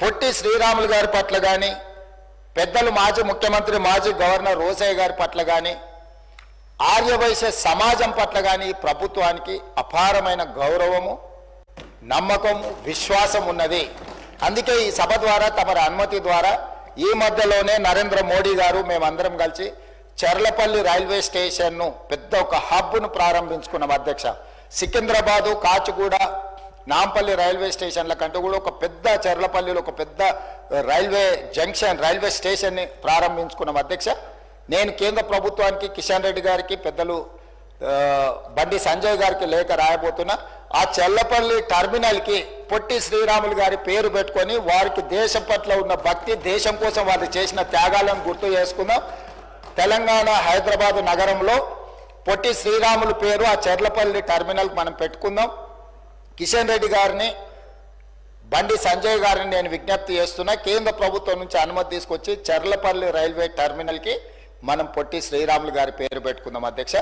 పొట్టి శ్రీరాములు గారి పట్ల కానీ పెద్దలు మాజీ ముఖ్యమంత్రి మాజీ గవర్నర్ రోసయ్య గారి పట్ల కానీ ఆర్యవైశ్య సమాజం పట్ల కానీ ప్రభుత్వానికి అపారమైన గౌరవము నమ్మకము విశ్వాసం ఉన్నది. అందుకే ఈ సభ ద్వారా తమరి అనుమతి ద్వారా ఈ మధ్యలోనే నరేంద్ర మోడీ గారు మేమందరం కలిసి చెర్లపల్లి రైల్వే స్టేషన్ను పెద్ద ఒక హబ్ను ప్రారంభించుకున్నాం అధ్యక్ష. సికింద్రాబాదు కాచిగూడ నాంపల్లి రైల్వే స్టేషన్ల కంటే కూడా ఒక పెద్ద చెర్లపల్లిలో ఒక పెద్ద రైల్వే జంక్షన్ రైల్వే స్టేషన్ని ప్రారంభించుకున్నాం. అధ్యక్ష నేను కేంద్ర ప్రభుత్వానికి కిషన్ రెడ్డి గారికి పెద్దలు బండి సంజయ్ గారికి లేఖ రాయబోతున్నా ఆ చెల్లపల్లి టర్మినల్కి పొట్టి శ్రీరాములు గారి పేరు పెట్టుకొని వారికి దేశం పట్ల ఉన్న భక్తి దేశం కోసం వారు చేసిన త్యాగాలను గుర్తు చేసుకుందాం. తెలంగాణ హైదరాబాద్ నగరంలో పొట్టి శ్రీరాములు పేరు ఆ చెర్లపల్లి టర్మినల్కి మనం పెట్టుకుందాం. కిషన్ రెడ్డి గారిని బండి సంజయ్ గారిని నేను విజ్ఞప్తి చేస్తున్నా. కేంద్ర ప్రభుత్వం నుంచి అనుమతి తీసుకొచ్చి చర్లపల్లి రైల్వే టర్మినల్కి మనం పొట్టి శ్రీరాములు గారి పేరు పెట్టుకుందాం అధ్యక్ష.